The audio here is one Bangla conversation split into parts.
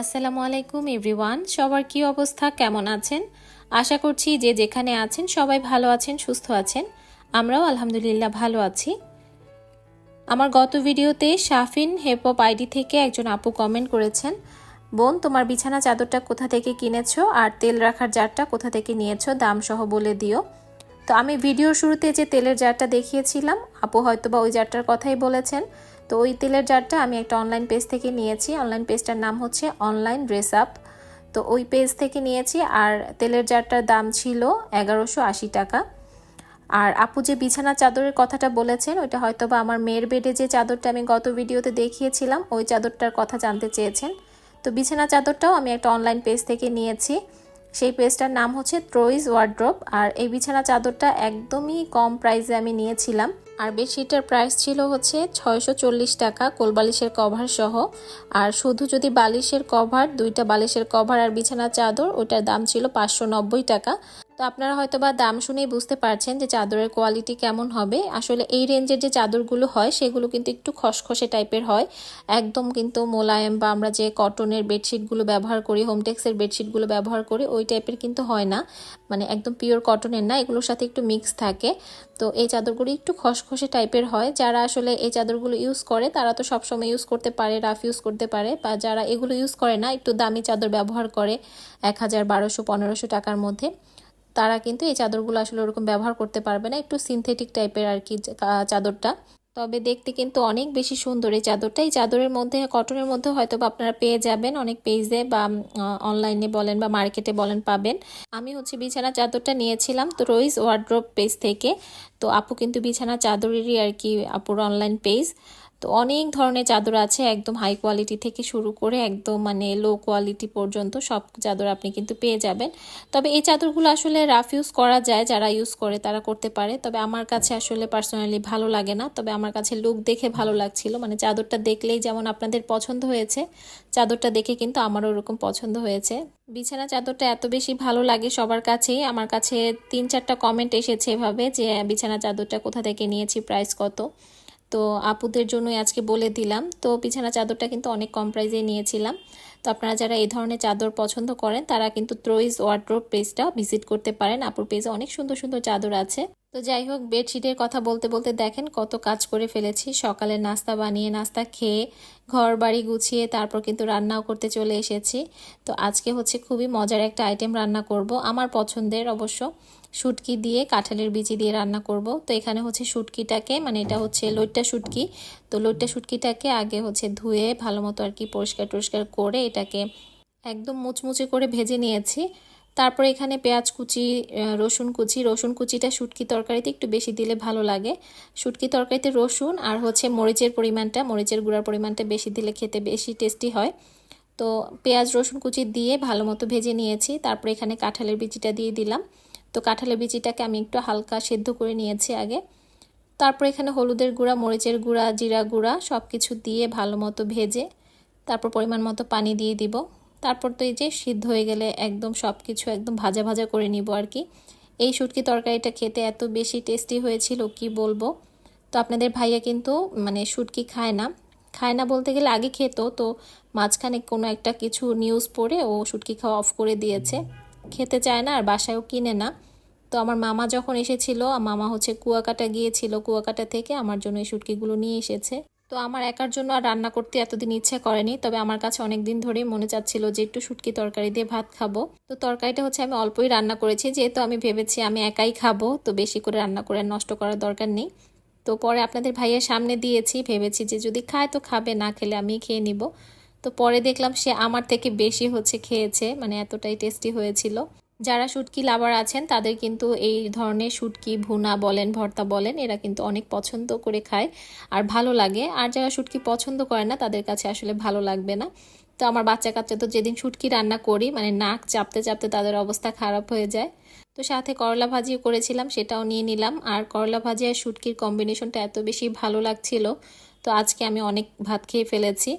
আসসালামু আলাইকুম, এভরিওয়ান। সবার কি অবস্থা? কেমন আছেন? আশা করছি যে যেখানে আছেন সবাই ভালো আছেন, সুস্থ আছেন। আমরাও আলহামদুলিল্লাহ ভালো আছি। আমার গত ভিডিওতে শাফিন হেপপ আইডি থেকে একজন আপু কমেন্ট করেছেন, বোন, তোমার বিছানা চাদরটা কোথা থেকে কিনেছো? আর তেল রাখার জারটা কোথা থেকে নিয়েছো? দাম সহ বলে দিও। তো আমি ভিডিওর শুরুতে যে তেলের জারটা দেখিয়েছিলাম, আপু হয়তো বা ওই জারটার কথাই বলেছেন। তো ওই তেলের জারটা আমি একটা অনলাইন পেজ থেকে নিয়েছি। অনলাইন পেজটার নাম হচ্ছে অনলাইন ড্রেস আপ তো ওই পেজ থেকে নিয়েছি আর তেলের জারটার দাম ছিল এগারোশো আশি টাকা। আর আপু যে বিছানা চাদরের কথাটা বলেছেন, ওইটা হয়তো বা আমার মেয়ের বেডে যে চাদরটা আমি গত ভিডিওতে দেখিয়েছিলাম, ওই চাদরটার কথা জানতে চেয়েছেন। তো বিছানা চাদরটাও আমি একটা অনলাইন পেজ থেকে নিয়েছি। সেই পেজটার নাম হচ্ছে ত্রোইজ ওয়ার্ড্রপ আর এই বিছানা চাদরটা একদমই কম প্রাইসে আমি নিয়েছিলাম। আর বেডশিটের প্রাইস ছিল হচ্ছে ছয়শো চল্লিশ টাকা কোলবালিশের কভার সহ। আর শুধু যদি বালিশের কভার, দুইটা বালিশের কভার আর বিছানা চাদর ওইটার দাম ছিল পাঁচশো নব্বই টাকা। তো আপনারা হয়তো বা দাম শুনেই বুঝতে পারছেন যে চাদরের কোয়ালিটি কেমন হবে। আসলে এই রেঞ্জের যে চাদরগুলো হয়, সেগুলো কিন্তু একটু খসখসে টাইপের হয়। একদম কিন্তু মোলায়েম বা আমরা যে কটনের বেডশিটগুলো ব্যবহার করি হোমটেক্সের বেডশিটগুলো ব্যবহার করি, ওই টাইপের কিন্তু হয় না। মানে একদম পিওর কটনের না, এগুলোর সাথে একটু মিক্স থাকে। তো এই চাদরগুলো একটু খসখসে টাইপের হয়। যারা আসলে এই চাদরগুলো ইউজ করে, তারা তো সবসময় ইউজ করতে পারে রাফ ইউজ করতে পারে। বা যারা এগুলো ইউজ করে না, একটু দামি চাদর ব্যবহার করে, এক হাজার বারোশো, পনেরোশো টাকার মধ্যে। তারা কিন্তু এই চাদরগুলো আসলে ওরকম ব্যবহার করতে পারবে না, একটু সিনথেটিক টাইপের আর কি চাদরটা। তবে দেখতে কিন্তু অনেক বেশি সুন্দর এই চাদরটা। এই চাদরের মধ্যে, কটনের মধ্যে হয়তো বা আপনারা পেয়ে যাবেন অনেক পেজে বা অনলাইনে বলেন বা মার্কেটে বলেন পাবেন। আমি হচ্ছে বিছানা চাদরটা নিয়েছিলাম তো রোইজ ওয়ার্ড্রপ পেজ থেকে। তো আপু কিন্তু বিছানা চাদরেরই আর কি আপুর অনলাইন পেজ তো অনেক ধরনের চাদর আছে একদম হাই কোয়ালিটি থেকে শুরু করে একদম মানে লো কোয়ালিটি পর্যন্ত সব চাদর আপনি কিন্তু পেয়ে যাবেন। তবে এই চাদরগুলো আসলে রাফ ইউজ করা যায়, যারা ইউজ করে তারা করতে পারে। তবে আমার কাছে আসলে পার্সোনালি ভালো লাগে না। তবে আমার কাছে লুক দেখে ভালো লাগছিল। মানে চাদরটা দেখলেই যেমন আপনাদের পছন্দ হয়েছে, চাদরটা দেখে কিন্তু আমারও ওরকম পছন্দ হয়েছে। বিছানা চাদরটা এত বেশি ভালো লাগে সবার কাছেই। আমার কাছে তিন চারটা কমেন্ট এসেছে এভাবে যে বিছানা চাদরটা কোথা থেকে নিয়েছি প্রাইস কত? তো আপুদের জন্যই আজকে বলে দিলাম। তো বিছানা চাদরটা কিন্তু অনেক কম প্রাইজে নিয়েছিলাম। তো আপনারা যারা এই ধরনের চাদর পছন্দ করেন, তারা কিন্তু ত্রোইজ ওয়ার্ড্রোপ পেজটা ভিজিট করতে পারেন। আপুর পেজে অনেক সুন্দর সুন্দর চাদর আছে। তো যাই হোক, বেডশিটের কথা বলতে বলতে দেখেন কত কাজ করে ফেলেছি। সকালে নাস্তা বানিয়ে, নাস্তা খেয়ে ঘর বাড়ি গুছিয়ে, তারপর কিন্তু রান্নাও করতে চলে এসেছি। তো আজকে হচ্ছে খুবই মজার একটা আইটেম রান্না করব। আমার পছন্দের অবশ্য শুটকি দিয়ে, কাঁঠালের বিচি দিয়ে রান্না করব। তো এখানে হচ্ছে শুটকিটাকে মানে এটা হচ্ছে লইট্টা শুটকি। তো লইট্টা শুটকিটাকে আগে হচ্ছে ধুয়ে ভালো মতো আর কি পরিষ্কার টরিষ্কার করে এটাকে একদম মুচমুচে করে ভেজে নিয়েছি। তারপরে এখানে পেঁয়াজ কুচি রসুন কুচি। রসুন কুচিটা শুটকি তরকারিতে একটু বেশি দিলে ভালো লাগে। শুটকি তরকারিতে রসুন আর হচ্ছে মরিচের পরিমাণটা, মরিচের গুঁড়ার পরিমাণটা বেশি দিলে খেতে বেশি টেস্টি হয়। তো পেঁয়াজ, রসুন কুচি দিয়ে ভালো মতো ভেজে নিয়েছি। তারপরে এখানে কাঁঠালের বিচিটা দিয়ে দিলাম। তো কাঁঠালের বিচিটাকে আমি একটু হালকা সেদ্ধ করে নিয়েছি আগে। তারপর এখানে হলুদের গুঁড়া, মরিচের গুঁড়া, জিরা গুঁড়া সব কিছু দিয়ে ভালো মতো ভেজে তারপর পরিমাণ মতো পানি দিয়ে দিব। তারপর তো এই যে সিদ্ধ হয়ে গেলে একদম সব কিছু একদম ভাজা ভাজা করে নিব আর কি। এই শুটকি তরকারিটা খেতে এত বেশি টেস্টি হয়েছিল, কি বলব? তো আপনাদের ভাইয়া কিন্তু মানে শুটকি খায় না। খায় না বলতে গেলে আগে খেত, তো মাঝখানে কোনো একটা কিছু নিউজ পড়ে ও শুটকি খাওয়া অফ করে দিয়েছে। খেতে চায় না আর বাসায়ও কিনে না। তো আমার মামা যখন এসেছিল মামা হচ্ছে কুয়াকাটা গিয়েছিল, কুয়াকাটা থেকে আমার জন্য এই শুটকিগুলো নিয়ে এসেছে। তো আমার একার জন্য আর রান্না করতে এতদিন ইচ্ছে করেনি, তবে আমার কাছে অনেক দিন ধরেই মনে চাচ্ছিল যে একটু শুটকি তরকারি দিয়ে ভাত খাব। তো তরকারিটা হচ্ছে আমি অল্পই রান্না করেছি, যেহেতু আমি ভেবেছি আমি একাই খাব, তো বেশি করে রান্না করে নষ্ট করার দরকার নেই। তো পরে আপনাদের ভাইয়ের সামনে দিয়েছি, ভেবেছি যে যদি খায় তো খাবে, না খেলে আমি খেয়ে নিব। তো পরে দেখলাম সে আমার থেকে বেশি হচ্ছে খেয়েছে মানে এতটাই টেস্টি হয়েছিল। যারা শুটকি লাভার আছেন, তাদের কিন্তু এই ধরনের শুটকি, ভুনা বলেন, ভর্তা বলেন, এরা কিন্তু অনেক পছন্দ করে খায় আর ভালো লাগে। আর যারা শুটকি পছন্দ করে না, তাদের কাছে আসলে ভালো লাগবে না। তো আমার বাচ্চা কাচ্চা তো যেদিন শুটকি রান্না করি মানে নাক চাপতে চাপতে তাদের অবস্থা খারাপ হয়ে যায়। তো সাথে করলা ভাজিও করেছিলাম, সেটাও নিয়ে নিলাম। আর করলা ভাজি আর শুটকির কম্বিনেশনটা এত বেশি ভালো লাগছিল, তো আজকে আমি অনেক ভাত খেয়ে ফেলেছি।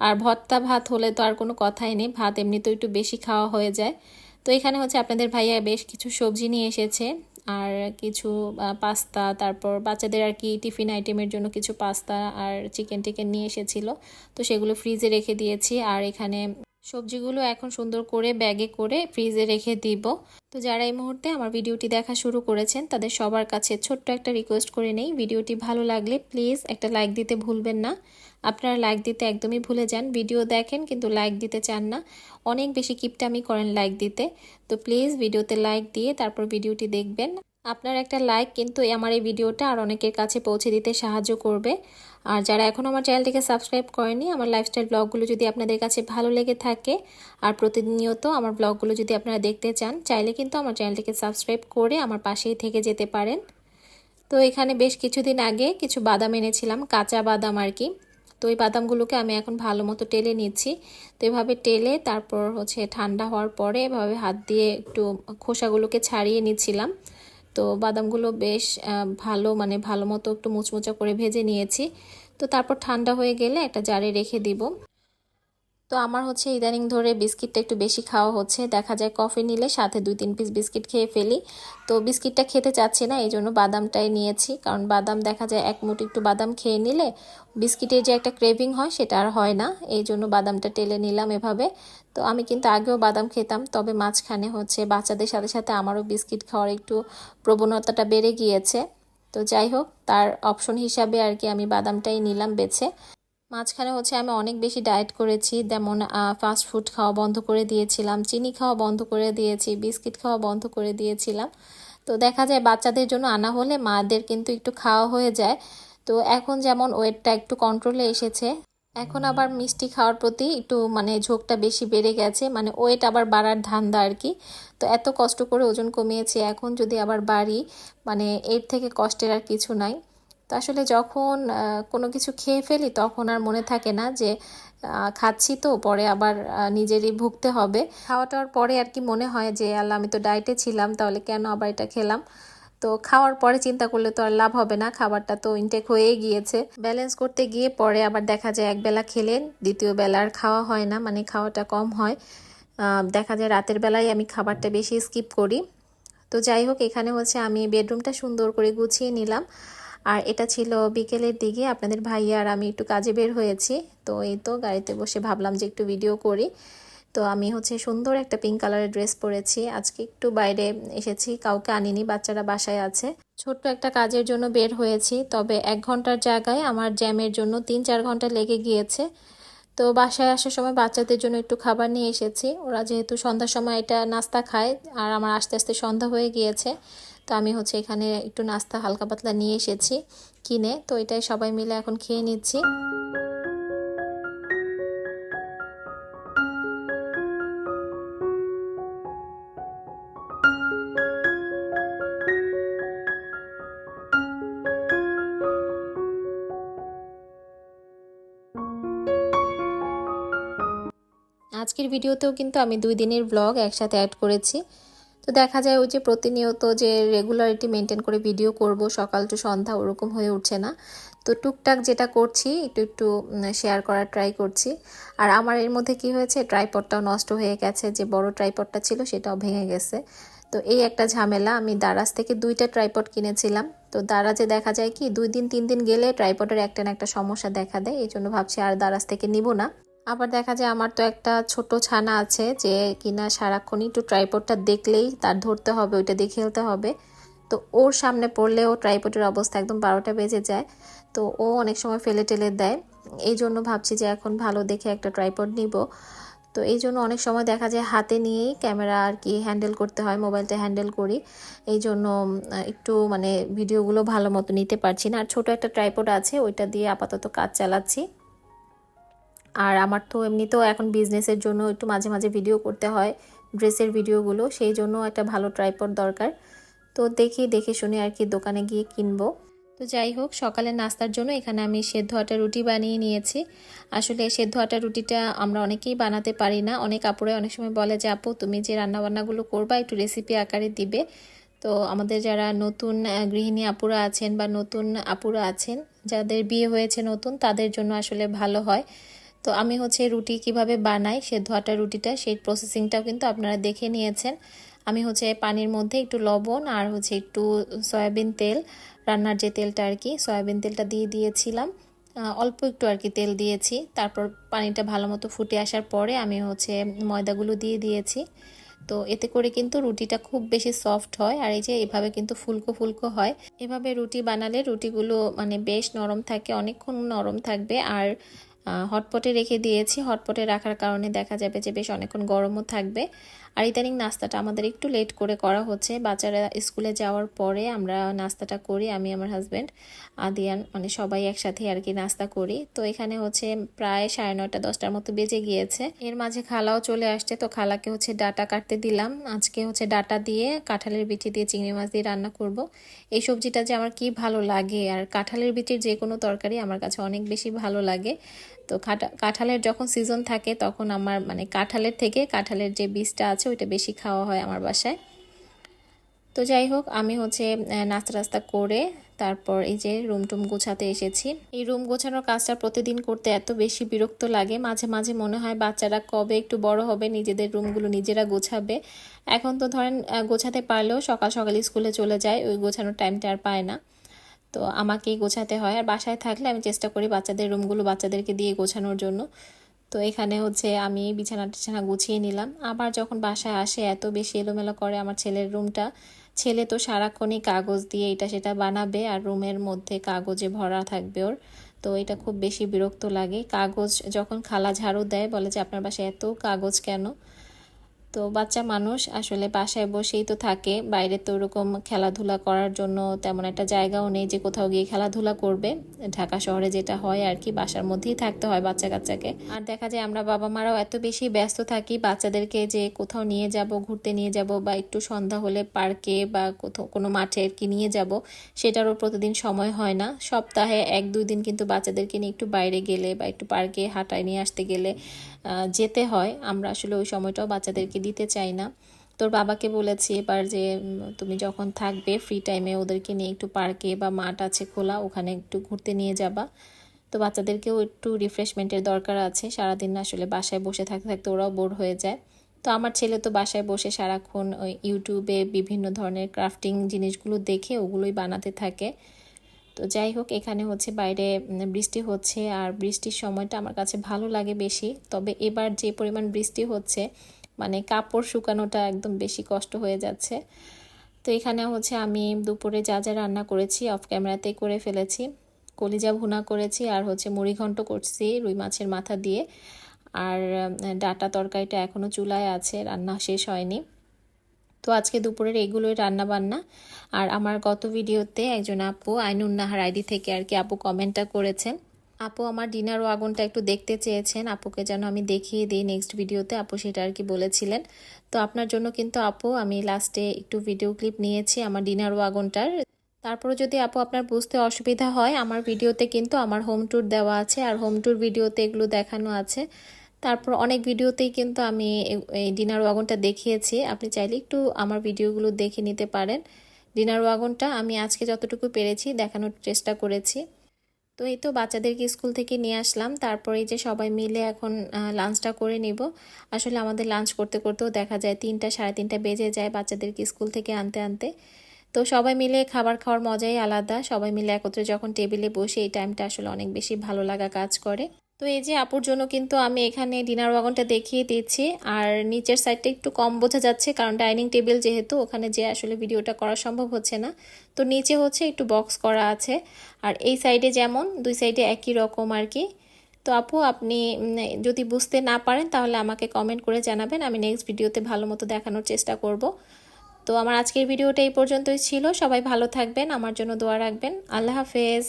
আর ভর্তা ভাত হলে তো আর কোনো কথাই নেই, ভাত এমনিতেও একটু বেশি খাওয়া হয়ে যায়। তো এখানে হচ্ছে আপনাদের ভাইয়া বেশ কিছু সবজি নিয়ে এসেছে। আর কিছু পাস্তা, তারপর বাচ্চাদের আর কি টিফিন আইটেমের জন্য কিছু পাস্তা আর চিকেন টিকেন নিয়ে এসেছিল। তো সেগুলো ফ্রিজে রেখে দিয়েছি। আর এখানে সবজিগুলো এখন সুন্দর করে ব্যাগে করে ফ্রিজে রেখে দিব। তো যারা এই মুহূর্তে আমার ভিডিওটি দেখা শুরু করেছেন, তাদের সবার কাছে ছোট্ট একটা রিকোয়েস্ট করে নেই। ভিডিওটি ভালো লাগলে প্লিজ একটা লাইক দিতে ভুলবেন না। আপনারা লাইক দিতে একদমই ভুলে যান। ভিডিও দেখেন কিন্তু লাইক দিতে চান না। অনেক বেশি কিপটামি করেন লাইক দিতে। তো প্লিজ ভিডিওতে লাইক দিয়ে তারপর ভিডিওটি দেখবেন। আপনার একটা লাইক কিন্তু আমার এই ভিডিওটা আর অনেকের কাছে পৌঁছে দিতে সাহায্য করবে। আর যারা এখনও আমার চ্যানেলটিকে সাবস্ক্রাইব করেনি, আমার লাইফস্টাইল ব্লগগুলো যদি আপনাদের কাছে ভালো লেগে থাকে, আর প্রতিনিয়ত আমার ব্লগগুলো যদি আপনারা দেখতে চান, চাইলে কিন্তু আমার চ্যানেলটিকে সাবস্ক্রাইব করে আমার পাশেই থেকে যেতে পারেন। তো এখানে বেশ কিছুদিন আগে কিছু বাদাম এনেছিলাম, কাঁচা বাদাম আর কি। তো এই বাদামগুলোকে আমি এখন ভালো মতো টেলে নিচ্ছি। তো এভাবে টেলে তারপর হচ্ছে ঠান্ডা হওয়ার পরে এভাবে হাত দিয়ে একটু খোসাগুলোকে ছাড়িয়ে নিচ্ছিলাম। তো বাদামগুলো বেশ ভালো মানে ভালো মতো একটু মুচমুচা করে ভেজে নিয়েছি। তো তারপর ঠান্ডা হয়ে গেলে একটা জারে রেখে দিব। তো আমার হচ্ছে ইদানিং ধরে বিস্কিটটা একটু বেশি খাওয়া হচ্ছে। দেখা যায় কফি নিলে সাথে দুই তিন পিস বিস্কিট খেয়ে ফেলি। তো বিস্কিটটা খেতে চাচ্ছি না এই জন্য বাদামটাই নিয়েছি। কারণ বাদাম দেখা যায় এক মুঠ একটু বাদাম খেয়ে নিলে বিস্কিটের যে একটা ক্রেভিং হয় সেটা আর হয় না। এই জন্য বাদামটা টেলে নিলাম এভাবে। তো আমি কিন্তু আগেও বাদাম খেতাম, তবে মাঝখানে হচ্ছে বাচ্চাদের সাথে সাথে আমারও বিস্কিট খাওয়ার একটু প্রবণতাটা বেড়ে গিয়েছে। তো যাই হোক, তার অপশন হিসাবে আর কি আমি বাদামটাই নিলাম বেছে। মাঝখানে হচ্ছে আমি অনেক বেশি ডায়েট করেছি যেমন ফাস্ট ফুড খাওয়া বন্ধ করে দিয়েছিলাম চিনি খাওয়া বন্ধ করে দিয়েছি বিস্কিট খাওয়া বন্ধ করে দিয়েছিলাম। তো দেখা যায় বাচ্চাদের জন্য আনা হলে মাদের কিন্তু একটু খাওয়া হয়ে যায়। তো এখন যেমন ওয়েটটা একটু কন্ট্রোলে এসেছে এখন আবার মিষ্টি খাওয়ার প্রতি একটু মানে ঝোঁকটা বেশি বেড়ে গেছে মানে ওয়েট আবার বাড়ার ধান্দা আর কি। তো এত কষ্ট করে ওজন কমিয়েছি এখন যদি আবার বাড়ি মানে এর থেকে কষ্টের আর কিছু নাই। তো আসলে যখন কোনো কিছু খেয়ে ফেলি তখন আর মনে থাকে না যে খাচ্ছি তো, পরে আবার নিজেরই ভুগতে হবে। খাওয়াটার পরে আর কি মনে হয় যে, আল্লাহ, আমি তো ডায়েটে ছিলাম, তাহলে কেন আবার এটা খেলাম? তো খাওয়ার পরে চিন্তা করলে তো আর লাভ হবে না, খাবারটা তো ইনটেক হয়ে গিয়েছে। ব্যালেন্স করতে গিয়ে পরে আবার দেখা যায় এক বেলা খেলেন দ্বিতীয় বেলা আর খাওয়া হয় না মানে খাওয়াটা কম হয়। দেখা যায় রাতের বেলায় আমি খাবারটা বেশি স্কিপ করি। তো যাই হোক, এখানে হচ্ছে আমি বেডরুমটা সুন্দর করে গুছিয়ে নিলাম। আর এটা ছিল বিকেলের দিকে। আপনাদের ভাইয়া আর আমি একটু কাজে বের হয়েছি। তো এই তো গাড়িতে বসে ভাবলাম যে একটু ভিডিও করি। তো আমি হচ্ছে সুন্দর একটা পিঙ্ক কালারের ড্রেস পরেছি। আজকে একটু বাইরে এসেছি, কাউকে আনিনি, বাচ্চারা বাসায় আছে। ছোট্ট একটা কাজের জন্য বের হয়েছি, তবে এক ঘণ্টার জায়গায় আমার জ্যামের জন্য তিন চার ঘণ্টা লেগে গিয়েছে। তো বাসায় আসার সময় বাচ্চাদের জন্য একটু খাবার নিয়ে এসেছি। ওরা যেহেতু সন্ধ্যার সময় এটা নাস্তা খায়, আর আমার আস্তে আস্তে সন্ধ্যা হয়ে গিয়েছে। তো আমি হচ্ছে এখানে একটু নাস্তা হালকা পাতলা নিয়ে এসেছি কিনে। তো এটাই সবাই মিলে এখন খেয়ে নিচ্ছি। আজকের ভিডিওতেও কিন্তু আমি দুই দিনের ব্লগ একসাথে অ্যাড করেছি। তো দেখা যায় ওই যে প্রতিনিয়ত যে রেগুলারিটি মেনটেন করে ভিডিও করব, সকাল টু সন্ধ্যা ওরকম হয়ে উঠছে না। তো টুকটাক যেটা করছি, একটু একটু শেয়ার করার ট্রাই করছি। আর আমার এর মধ্যে কি হয়েছে ট্রাইপডটাও নষ্ট হয়ে গেছে, যে বড় ট্রাইপডটা ছিল সেটাও ভেঙে গেছে। তো এই একটা ঝামেলা, আমি দারাজ থেকে দুইটা ট্রাইপড কিনেছিলাম। তো দারাজে দেখা যায় কি, দুই দিন, তিন দিন গেলে ট্রাইপডের একটা না একটা সমস্যা দেখা দেয় এই জন্য ভাবছি আর দারাজ থেকে নিব না। আবার দেখা যায় আমার তো একটা ছোট ছানা আছে যে কিনা সারাক্ষণই একটু ট্রাইপডটা দেখলেই তার ধরতে হবে, ওইটা দিয়ে খেলতে হবে। তো ওর সামনে পড়লেও ট্রাইপডের অবস্থা একদম বারোটা বেজে যায়। তো ও অনেক সময় ফেলে টেলে দেয়। এই জন্য ভাবছি যে এখন ভালো দেখে একটা ট্রাইপড নিব। তো এই জন্য অনেক সময় দেখা যায় হাতে নিয়েই ক্যামেরা আর কি হ্যান্ডেল করতে হয় মোবাইলটা হ্যান্ডেল করি। এই জন্য একটু মানে ভিডিওগুলো ভালো মতো নিতে পারছি না। আর ছোট একটা ট্রাইপড আছে, ওইটা দিয়ে আপাতত কাজ চালাচ্ছি। আর আমার তো এমনিতেও এখন বিজনেসের জন্য একটু মাঝে মাঝে ভিডিও করতে হয় ড্রেসের ভিডিওগুলো সেই জন্য একটা ভালো ট্রাইপড দরকার। তো দেখি, দেখে শুনে আর কি দোকানে গিয়ে কিনবো। তো যাই হোক সকালে নাস্তার জন্য এখানে আমি সেদ্ধ আটা রুটি বানিয়ে নিয়েছি। আসলে সেদ্ধ আটা রুটিটা আমরা অনেকেই বানাতে পারি না। অনেক আপুরে অনেক সময় বলে যে, আপু, তুমি যে রান্নাবান্নাগুলো করবা, একটু রেসিপি আকারে দিবে। তো আমাদের যারা নতুন গৃহিণী আপুরা আছেন বা নতুন আপুরা আছেন, যাদের বিয়ে হয়েছে নতুন, তাদের জন্য আসলে ভালো হয়। তো আমি হচ্ছে রুটি কীভাবে বানাই, সে ধোয়াটা, রুটিটা, সেই প্রসেসিংটাও কিন্তু আপনারা দেখে নিয়েছেন। আমি হচ্ছে পানির মধ্যে একটু লবণ আর হচ্ছে একটু সয়াবিন তেল, রান্নার যে তেলটা আর কি, সয়াবিন তেলটা দিয়ে দিয়েছিলাম। অল্প একটু আর কি তেল দিয়েছি। তারপর পানিটা ভালো মতো ফুটে আসার পরে আমি হচ্ছে ময়দাগুলো দিয়ে দিয়েছি। তো এতে করে কিন্তু রুটিটা খুব বেশি সফট হয় আর এই যে এভাবে কিন্তু ফুলকো ফুলকো হয়। এভাবে রুটি বানালে রুটিগুলো মানে বেশ নরম থাকে, অনেকক্ষণ নরম থাকবে। আর হটপটে রেখে দিয়েছি। হটপটে রাখার কারণে দেখা যাবে যে বেশ অনেকক্ষণ গরমও থাকবে। আর ইদানিং নাস্তাটা আমাদের একটু লেট করে করা হচ্ছে। বাচ্চারা স্কুলে যাওয়ার পরে আমরা নাস্তাটা করি, আমি, আমার হাজব্যান্ড আদিয়ান মানে সবাই একসাথে আর কি নাস্তা করি। তো এখানে হচ্ছে প্রায় সাড়ে নয়টা, দশটার মতো বেজে গিয়েছে। এর মাঝে খালাও চলে আসছে, তো খালাকে হচ্ছে ডাটা কাটতে দিলাম। আজকে হচ্ছে ডাটা দিয়ে কাঁঠালের বিচি দিয়ে চিংড়ি মাছ দিয়ে রান্না করব। এই সবজিটা যে আমার কি ভালো লাগে, আর কাঁঠালের বিচির যে কোনো তরকারি আমার কাছে অনেক বেশি ভালো লাগে। তো কাঁঠালের যখন সিজন থাকে তখন আমার মানে কাঁঠালের থেকে কাঁঠালের যে বীজটা আছে ওইটা বেশি খাওয়া হয় আমার বাসায়। তো যাই হোক, আমি হচ্ছে নাস্তা রাস্তা করে তারপর এই যে রুম টুম গোছাতে এসেছি। এই রুম গোছানোর কাজটা প্রতিদিন করতে এত বেশি বিরক্ত লাগে, মাঝে মাঝে মনে হয় বাচ্চারা কবে একটু বড় হবে নিজেদের রুমগুলো নিজেরা গোছাবে। এখন তো ধরেন গোছাতে পারলেও সকাল সকাল স্কুলে চলে যায়, ওই গোছানোর টাইমটা আর পায় না। তো আমাকেই গোছাতে হয়। আর বাসায় থাকলে আমি চেষ্টা করি বাচ্চাদের রুমগুলো বাচ্চাদেরকে দিয়ে গোছানোর জন্য। তো এখানে হচ্ছে আমি বিছানা টিছানা গুছিয়ে নিলাম। আবার যখন বাসায় আসে, এত বেশি এলোমেলো করে আমার ছেলের রুমটা। ছেলে তো সারাক্ষণই কাগজ দিয়ে এটা সেটা বানাবে আর রুমের মধ্যে কাগজে ভরা থাকবে ওর। তো এটা খুব বেশি বিরক্ত লাগে। কাগজ যখন খালা ঝাড়ু দেয়, বলে যে, আপনার বাসায় এত কাগজ কেন? তো বাচ্চা মানুষ আসলে বাসায় বসেই তো থাকে। বাইরে তো ওরকম খেলাধুলা করার জন্য তেমন একটা জায়গাও নেই যে কোথাও গিয়ে খেলাধুলা করবে। ঢাকা শহরে যেটা হয় আর কি, বাসার মধ্যেই থাকতে হয় বাচ্চা কাচ্চাকে। আর দেখা যায় আমরা বাবা মারাও এত বেশি ব্যস্ত থাকি, বাচ্চাদেরকে যে কোথাও নিয়ে যাব, ঘুরতে নিয়ে যাব বা একটু সন্ধ্যা হলে পার্কে বা কোথাও কোনো মাঠে আর কি নিয়ে যাব, সেটারও প্রতিদিন সময় হয় না। সপ্তাহে এক, দুই দিন কিন্তু বাচ্চাদেরকে নিয়ে একটু বাইরে গেলে বা একটু পার্কে হাঁটায় নিয়ে আসতে গেলে যেতে হয়। আমরা আসলে ওই সময়টাও বাচ্চাদেরকে দিতে চাই না। তোর বাবাকে বলেছি এবার যে তুমি যখন থাকবে ফ্রি টাইমে ওদেরকে নিয়ে একটু পার্কে বা মাঠ আছে খোলা, ওখানে একটু ঘুরতে নিয়ে যাবা। তো বাচ্চাদেরকেও একটু রিফ্রেশমেন্টের দরকার আছে। সারাদিন আসলে বাসায় বসে থাকতে থাকতে ওরাও বোর হয়ে যায়। তো আমার ছেলে তো বাসায় বসে সারাক্ষণ ওই ইউটিউবে বিভিন্ন ধরনের ক্রাফটিং জিনিসগুলো দেখে ওগুলোই বানাতে থাকে। তো যাই হোক, এখানে হচ্ছে বাইরে বৃষ্টি হচ্ছে। আর বৃষ্টির সময়টা আমার কাছে ভালো লাগে বেশি। তবে এবার যে পরিমাণ বৃষ্টি হচ্ছে মানে কাপড় শুকানোটা একদম বেশি কষ্ট হয়ে যাচ্ছে। তো এখানে হচ্ছে আমি দুপুরে যা যা রান্না করেছি অফ ক্যামেরাতেই করে ফেলেছি। কলিজা ভুনা করেছি আর হচ্ছে মুড়ি ঘন্ট করছি রুই মাছের মাথা দিয়ে। আর ডাটা তরকারিটা এখনও চুলায় আছে, রান্না শেষ হয়নি। তো আজকে দুপুরের এগুলোই রান্না বান্না আর আমার গত ভিডিওতে একজন আপু আইনুন্নাহার আইডি থেকে আর কি আপু কমেন্টটা করেছেন। আপু, আমার ডিনার ও আগুনটা একটু দেখতে চেয়েছেন। আপুকে যেন আমি দেখিয়ে দিই নেক্সট ভিডিওতে আপু সেটা আর কি বলেছিলেন। তো আপনার জন্য কিন্তু আপু, আমি লাস্টে একটু ভিডিও ক্লিপ নিয়েছি আমার ডিনার ও আগুনটার। তারপরে যদি আপু আপনার বুঝতে অসুবিধা হয়, আমার ভিডিওতে কিন্তু আমার হোম ট্যুর দেওয়া আছে আর হোম ট্যুর ভিডিওতে এগুলো দেখানো আছে। তারপর অনেক ভিডিওতেই কিন্তু আমি এই ডিনার ওয়াগনটা দেখিয়েছি। আপনি চাইলে একটু আমার ভিডিওগুলো দেখে নিতে পারেন। ডিনার ওয়াগনটা আমি আজকে যতটুকু পেরেছি দেখানোর চেষ্টা করেছি। তো এই তো বাচ্চাদেরকে স্কুল থেকে নিয়ে আসলাম। তারপরে যে সবাই মিলে এখন লাঞ্চটা করে নিব। আসলে আমাদের লাঞ্চ করতে করতেও দেখা যায় তিনটা, সাড়ে তিনটা বেজে যায় বাচ্চাদেরকে স্কুল থেকে আনতে আনতে। তো সবাই মিলে খাবার খাওয়ার মজাই আলাদা। সবাই মিলে একত্রে যখন টেবিলে বসে এই টাইমটা আসলে অনেক বেশি ভালো লাগা কাজ করে। তো এই যে আপুর জন্য কিন্তু আমি এখানে ডিনার ওয়াগনটা দেখিয়ে দিচ্ছি। আর নিচের সাইডটা একটু কম বোঝা যাচ্ছে, কারণ ডাইনিং টেবিল যেহেতু, ওখানে যে আসলে ভিডিওটা করা সম্ভব হচ্ছে না। তো নিচে হচ্ছে একটু বক্স করা আছে। আর এই সাইডে যেমন, দুই সাইডে একই রকম আর কি। তো আপু, আপনি যদি বুঝতে না পারেন, তাহলে আমাকে কমেন্ট করে জানাবেন। আমি নেক্সট ভিডিওতে ভালো মতো দেখানোর চেষ্টা করব। তো আমার আজকের ভিডিওটা এই পর্যন্তই ছিল। সবাই ভালো থাকবেন। আমার জন্য দোয়া রাখবেন। আল্লাহ হাফেজ।